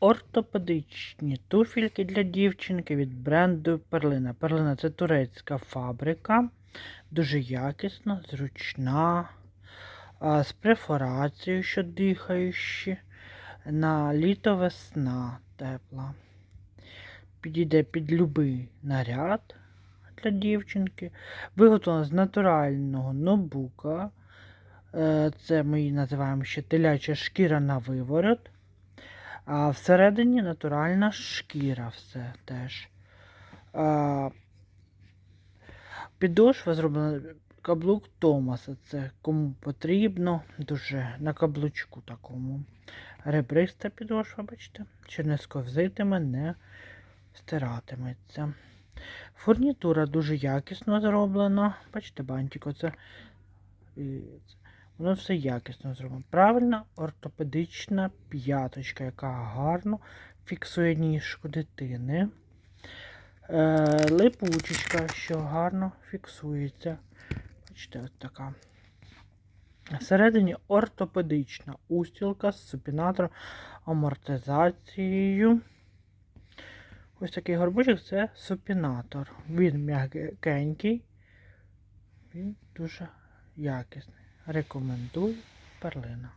ортопедичні туфельки для дівчинки від бренду Перлина. Перлина це турецька фабрика, дуже якісна, зручна, з перфорацією, що дихаючі, на літо весна тепла. Підійде під любий наряд для дівчинки. Виготовлена з натурального нобука. Е, Це ми її називаємо ще теляча шкіра на виворот. А всередині натуральна шкіра все теж. А, підошва зроблена каблук Томаса. Це кому потрібно. Дуже на каблучку такому. Ребриста підошва, бачите, що не сковзитиме, не стиратиметься. Фурнітура дуже якісно зроблена. Бачите, бантик, оце. Воно все якісно зроблено. Правильна ортопедична п'яточка, яка гарно фіксує ніжку дитини. Е, липучечка, що гарно фіксується. Бачите, от така. Всередині ортопедична устілка з супінатором, амортизацією. Ось такий горбочок це супінатор. Він м'якенький, він дуже якісний. Рекомендую перлина.